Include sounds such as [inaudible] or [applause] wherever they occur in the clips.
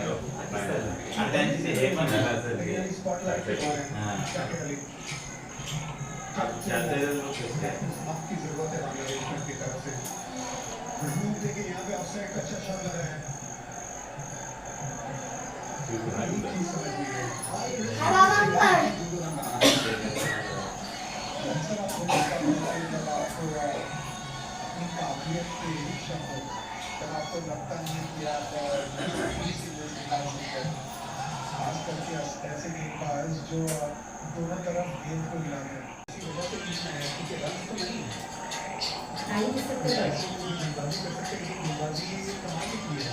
आणि त्यांची ते हे पण झालं असेल की हा. चालतंय तर मग कसं आहे? आपकी जरूरत है मैनेजमेंट की तरफ से महबूब देखिए यहाँ पे अफसर एक अच्छा शॉट लगा है आपको लगता नहीं कि आप खास करके ऐसे गेंदबाज जो दोनों तरफ़ गेंद को मिला रहे गेंदबाजी कहाँ से की है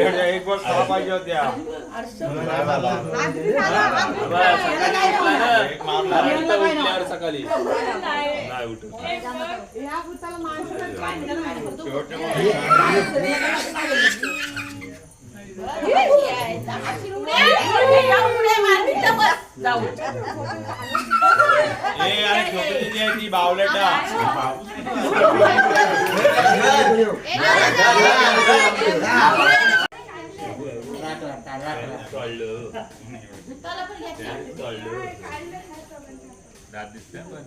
सारा एक वर सहा पाहिजे होत्या एक मारला सकाळी नाही उठत जाऊ ए अरे छोटी जी आहे ती बावलेटा कळलं कळलं दात दिसते पण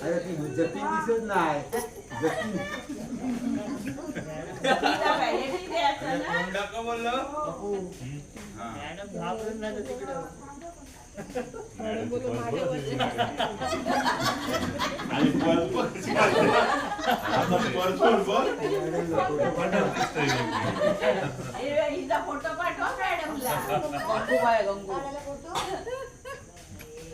अरे ती जतीन दिसत नाही जतीन आणि फोटो पाठवा मॅडमला गंगू.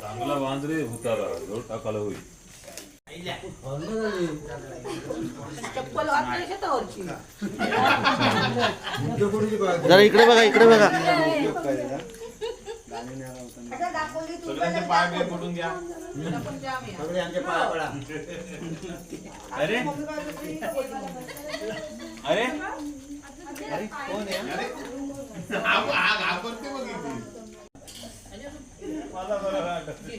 चांगला वांद्रे उतारा रोड टाकायला होईल जरा इकडे बघा इकडे बघा. सगळ्यांचे पाय बिय पडून घ्या सगळे आमचे पाया पडा. अरे? अरे? अरे कोण आहे मला बरं वाटत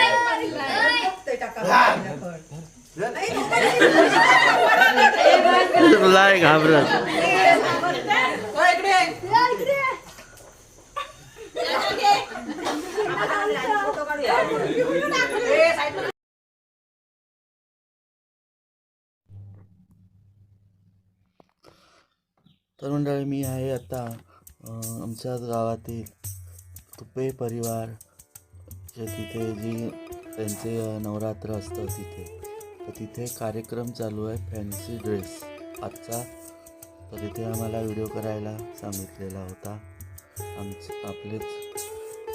[laughs] घाबरत. तर मंडळी मी आहे आता अं, आमच्याच गावातील तुपे परिवार जे तिथे जी त्यांचे नवरात्र असतं तिथे. तर तिथे कार्यक्रम चालू आहे फॅन्सी ड्रेस. आजचा तर तिथे आम्हाला व्हिडिओ करायला सांगितलेला होता. आमचे आपलेच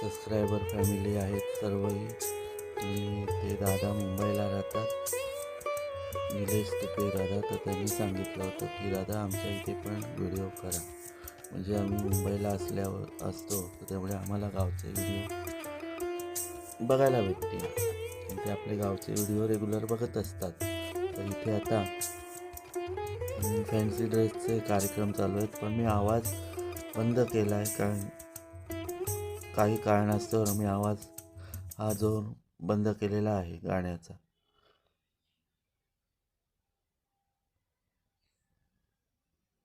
सबस्क्रायबर फॅमिली आहेत सर्वही. आणि ते दादा मुंबईला राहतात. निलेश तुपे दादा तर त्यांनी सांगितलं होतं की दादा आमच्या इथे पण व्हिडिओ करा. म्हणजे आम्ही मुंबईला असल्यावर असतो तर त्यामुळे आम्हाला गावचे व्हिडिओ बघायला भेटते ते आपले गावचे व्हिडिओ रेग्युलर बघत असतात. तर इथे आता फॅन्सी ड्रेसचे कार्यक्रम चालू आहेत. पण मी आवाज बंद केला आहे कारण काही कारणास्तव मी आवाज हा जोर बंद केलेला आहे गाण्याचा.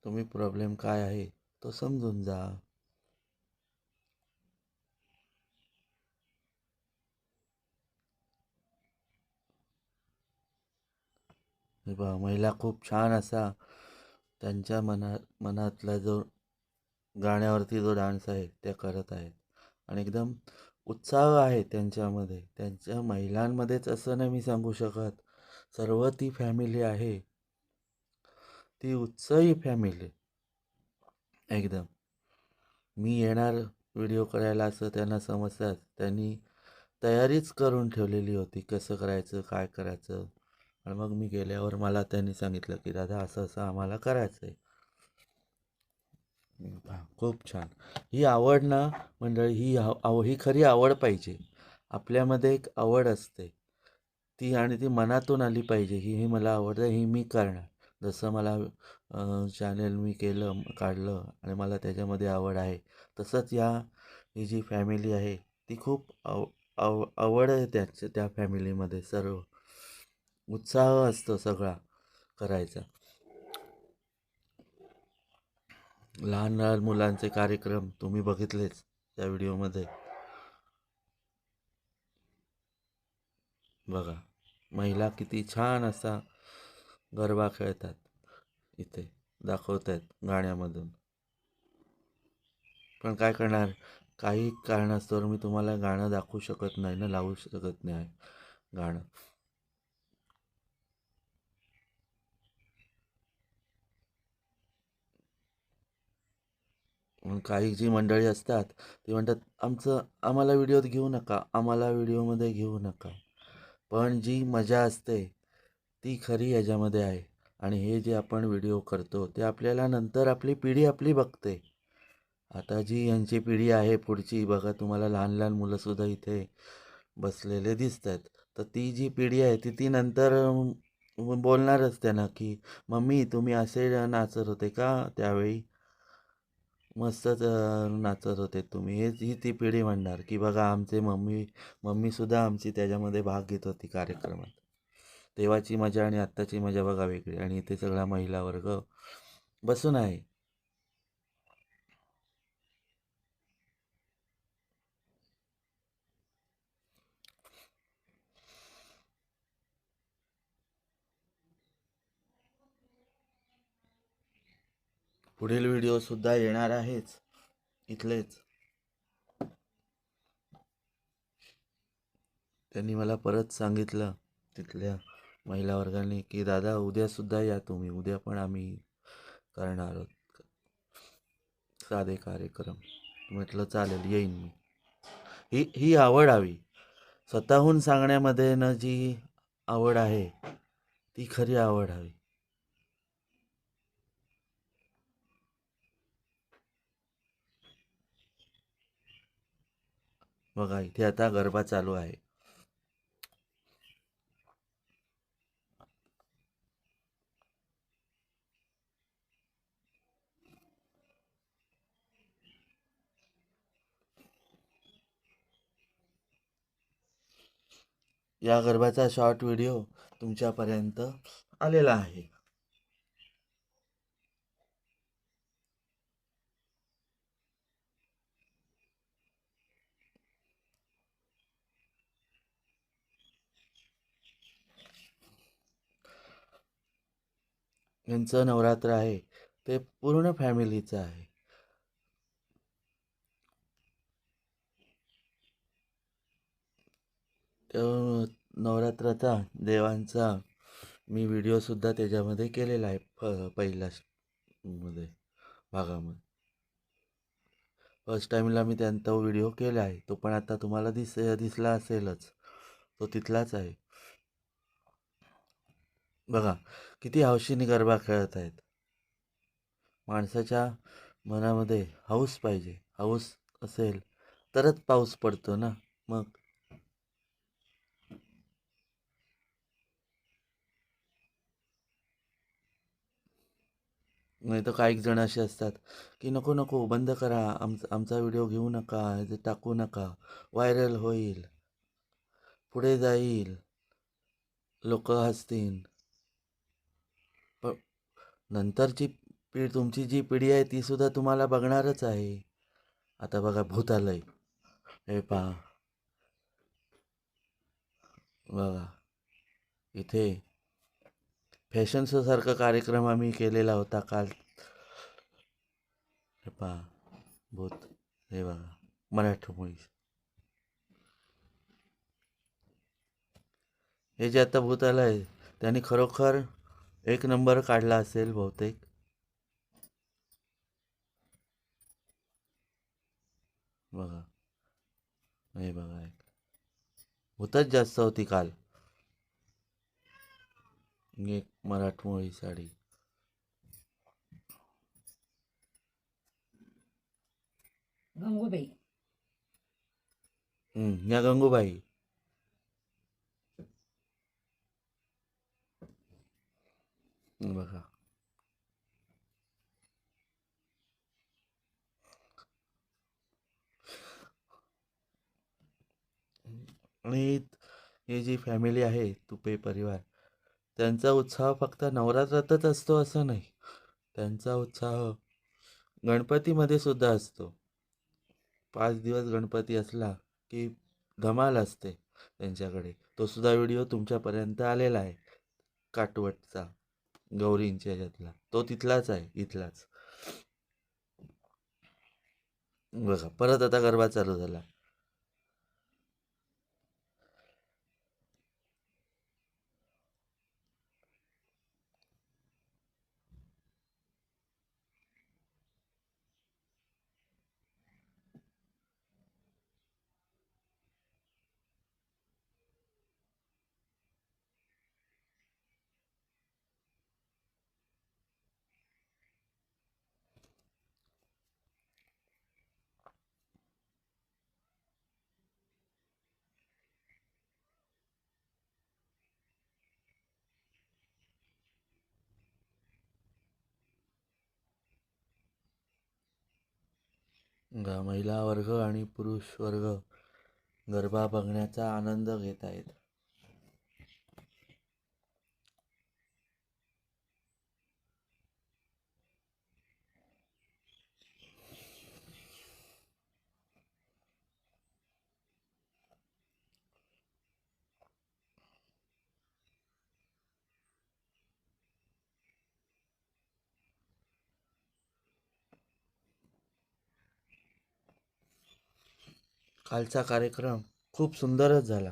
तुम्ही प्रॉब्लेम काय आहे तो समजून जा. पहा महिला खूप छान असा त्यांच्या मना मनातला जो गाण्यावरती जो डान्स आहे त्या करत आहेत. आणि एकदम उत्साह आहे त्यांच्यामध्ये. त्यांच्या महिलांमध्येच असं नाही मी सांगू शकत. सर्व ती फॅमिली आहे. ती उत्साही फॅमिली एकदम. मी येणार व्हिडिओ करायला असं त्यांना समजतात त्यांनी तयारीच करून ठेवलेली होती कसं करायचं काय करायचं. आणि मग मी गेल्यावर मला त्यांनी सांगितलं की दादा असं असं आम्हाला करायचं आहे खूप छान. ही आवड ना मंडळी ही आव ही खरी आवड पाहिजे. आपल्यामध्ये एक आवड असते. ती आणि ती मनातून आली पाहिजे. ही ही मला आवडतं ही मी करणार. जसं मला चॅनल मी केलं काढलं आणि मला त्याच्यामध्ये आवड आहे तसंच या ही जी फॅमिली आहे ती खूप आव आव आवड आहे त्याच त्या फॅमिलीमध्ये सर्व. उत्साह असतो सगळा करायचा. लहान लहान मुलांचे कार्यक्रम तुम्ही बघितलेच त्या व्हिडिओमध्ये. बघा महिला किती छान असा गरबा खेळतात इथे दाखवत आहेत गाण्यामधून. पण काय करणार? काही कारणास्तव मी तुम्हाला गाणं दाखवू शकत नाही ना लावू शकत नाही गाणं. काही जी मंडळी असतात ती म्हणतात आमचं आम्हाला व्हिडिओत घेऊ नका आम्हाला व्हिडिओमध्ये घेऊ नका. पण जी मजा असते ती खरी याच्यामध्ये आहे. आणि हे जे आपण व्हिडिओ करतो ते आपल्याला नंतर आपली पिढी आपली बघते. आता जी यांची पिढी आहे पुढची बघा तुम्हाला लहान लहान मुलंसुद्धा इथे बसलेले दिसत आहेत तर ती जी पिढी आहे ती ती नंतर बोलणारच त्यांना की मम्मी तुम्ही असे नाचत होते का त्यावेळी? मस्तच नाचत होते तुम्ही. हे ही ती पिढी म्हणणार की बघा आमचे मम्मी मम्मीसुद्धा आमची त्याच्यामध्ये भाग घेत होती कार्यक्रमात. तेव्हाची मजा आणि आत्ताची मजा बघा वेगळी. आणि इथे सगळा महिला वर्ग बसून आहे. पुढील व्हिडिओसुद्धा येणार आहेच. इथलेच. त्यांनी मला परत सांगितलं तिथल्या महिला वर्गाने की दादा उद्यासुद्धा या तुम्ही. उद्या पण आम्ही करणार आहोत. साधे कार्यक्रम. म्हटलं चालेल येईन मी. ही ही आवड हवी. स्वतःहून सांगण्यामध्ये न जी आवड आहे ती खरी आवड हवी. बघा इथे आता गरबा चालू आहे. या गरबाचा शॉर्ट व्हिडिओ तुमच्यापर्यंत आलेला आहे. यांचं नवरात्र आहे. ते पूर्ण फॅमिलीचं आहे. नवरात्राचा देवांचा मी व्हिडिओसुद्धा त्याच्यामध्ये केलेला आहे फ पहिल्या मध्ये भागामध्ये. फर्स्ट टाईमला मी त्यांचा व्हिडिओ केला आहे. तो पण आता तुम्हाला दिस दिसला असेलच. तो तिथलाच आहे. बघा किती हौशीने गरबा खेळत आहेत. माणसाच्या मनामध्ये हौस पाहिजे. हौस असेल तरच पाऊस पडतो ना मग? नाही तर काही जण असे असतात की नको नको बंद करा आमचा आमचा व्हिडिओ घेऊ नका हे टाकू नका व्हायरल होईल पुढे जाईल लोक हसतील. नंतरची पिढी तुमची जी पिढी आहे ती सुद्धा तुम्हाला बघणारच आहे. आता बघा भूतालय हे पहा. बघा. इथे फॅशन सारखा कार्यक्रम आम्ही केलेला होता काल. हे पहा. भूत. हे बघा. मराठमोळी हे जे आता भूत आलं आहे त्यांनी खरोखर एक नंबर काढला असेल बहुतेक. बघा. हे बघा एक. भूतच जास्त होती काल. एक मराठमोळी साडी. गंगूबाई. हम्म, या गंगूबाई. बघा. आणि ही जी फॅमिली आहे तुपे परिवार त्यांचा उत्साह फक्त नवरात्रातच असतो असं नाही. त्यांचा उत्साह गणपतीमध्ये सुद्धा असतो. पाच दिवस गणपती असला की धमाल असते त्यांच्याकडे. तो सुद्धा व्हिडिओ तुमच्यापर्यंत आलेला आहे. काटवटचा. गौरींच्या ह्याच्यातला. तो तिथलाच आहे इथलाच. बघा परत आता गरबा चालू झाला. ग- महिला वर्ग आणि पुरुष वर्ग गरबा बघण्याचा आनंद घेत आहेत कालचा कार्यक्रम खूप सुंदरच झाला.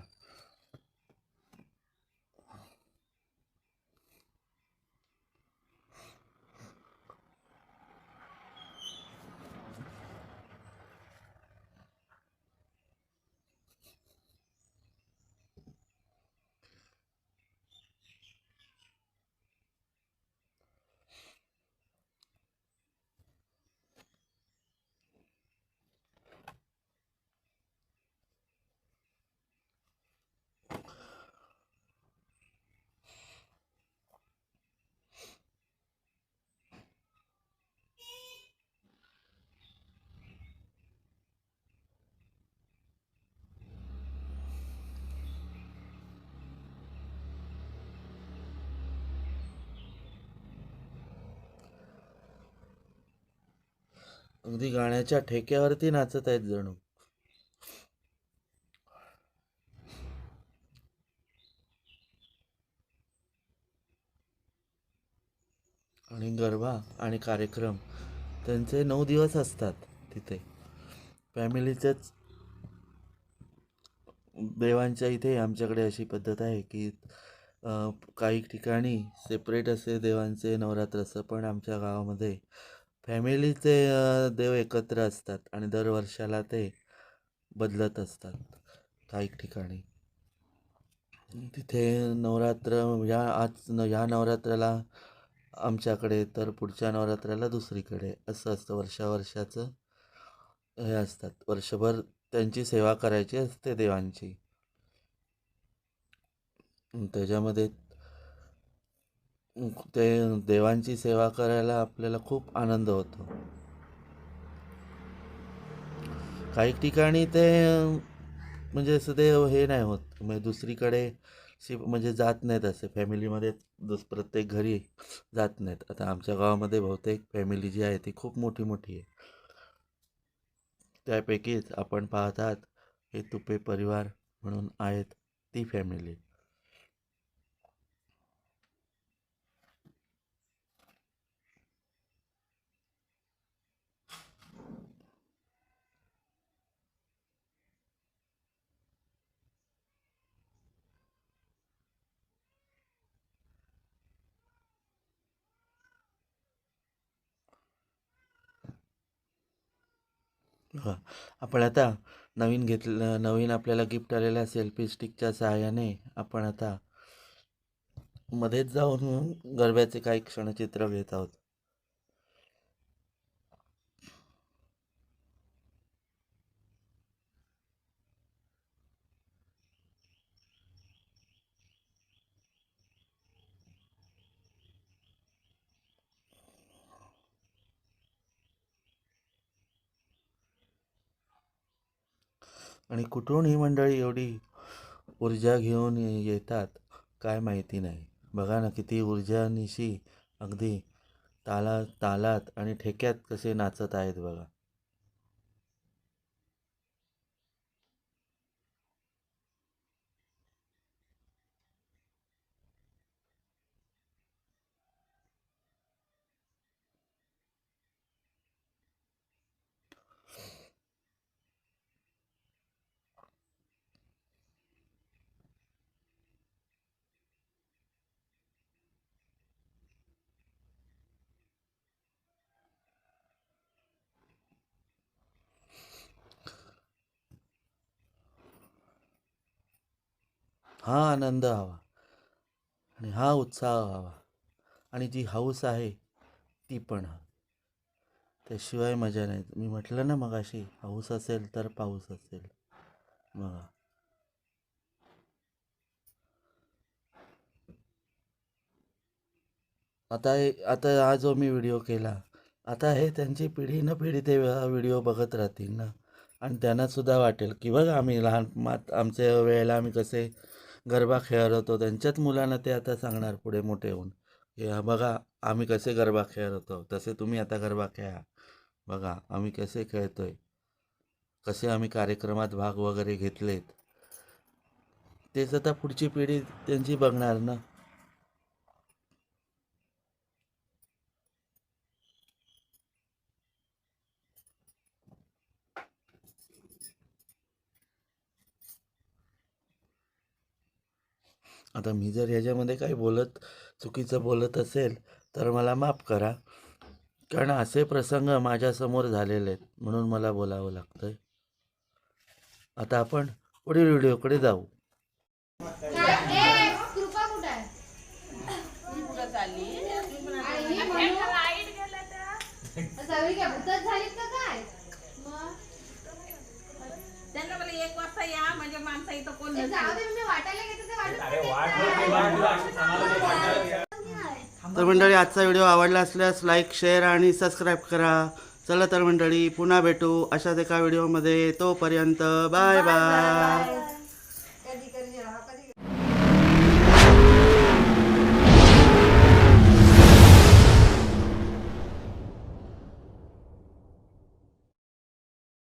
अगदी गाण्याच्या ठेक्यावरती नाचत आहेत जणू. आणि गरबा आणि कार्यक्रम त्यांचे नऊ दिवस असतात तिथे. फॅमिलीचेच देवांच्या इथे आमच्याकडे अशी पद्धत आहे की काही ठिकाणी सेपरेट असे देवांचे नवरात्र असं पण आमच्या गावामध्ये फॅमिलीचे देव एकत्र असतात आणि दर वर्षाला ते बदलत असतात काही ठिकाणी. तिथे नवरात्र या आज न ह्या नवरात्राला आमच्याकडे तर पुढच्या नवरात्राला दुसरीकडे असं असतं वर्षावर्षाचं हे असतात. वर्षभर त्यांची सेवा करायची असते देवांची. त्याच्यामध्ये ते देवांची सेवा करायला आपल्याला खूप आनंद होतो. काही ठिकाणी ते म्हणजे असं ते हे नाही होत. म्हणजे दुसरीकडे शिफ म्हणजे जात नाहीत असे. फॅमिलीमध्ये दुस प्रत्येक घरी जात नाहीत. आता आमच्या गावामध्ये बहुतेक फॅमिली जी आहे ती खूप मोठी मोठी आहे. त्यापैकीच आपण पाहतात हे तुपे परिवार म्हणून आहेत ती फॅमिली. आपण आता नवीन घेतलं नवीन आपल्याला गिफ्ट आलेल्या सेल्फी स्टिकच्या सहाय्याने आपण आता मध्येच जाऊन गरब्याचे काही क्षणचित्र घेत आहोत. आणि कुठून ही मंडळी एवढी ऊर्जा घेऊन येतात काय माहिती नाही. बघा ना किती ऊर्जानिशी अगदी ताला तालात आणि ठेक्यात कसे नाचत आहेत बघा. हा आनंद हवा आणि हा उत्साह हवा आणि जी हौस आहे ती पण त्याशिवाय मजा नाही. मी म्हटलं ना मगाशी हौस असेल तर पाऊस असेल. बघा. आता हे आता हा जो मी व्हिडिओ केला आता हे त्यांची पिढी न पिढी ते व्हिडिओ बघत राहतील ना. आणि त्यांना सुद्धा वाटेल की बघा आम्ही लहान मात आमच्या वेळेला आम्ही कसे गरबा खेळत होतो त्यांच्याच मुलांना ते आता सांगणार पुढे मोठे होऊन की बघा आम्ही कसे गरबा खेळत. होतो तसे तुम्ही आता गरबा खेळा. बघा आम्ही कसे खेळतोय. कसे आम्ही कार्यक्रमात भाग वगैरे घेतलेत. तेच आता पुढची पिढी त्यांची बघणार ना. आता मी जर ह्याच्यामध्ये काही बोलत चुकीचं बोलत असेल तर मला माफ करा. कारण असे प्रसंग माझ्यासमोर झालेले आहेत म्हणून मला बोलावं लागतं आहे आता आपण पुढील व्हिडिओकडे जाऊ. कृपा का काय मग त्यांना मला एक वाजता या म्हणजे माणसा इथं कोण तर मंडळी आजचा व्हिडिओ आवडला असल्यास लाईक शेअर आणि सबस्क्राईब करा. चला तर मंडळी पुन्हा भेटू अशाच एका व्हिडिओमध्ये. तोपर्यंत बाय बाय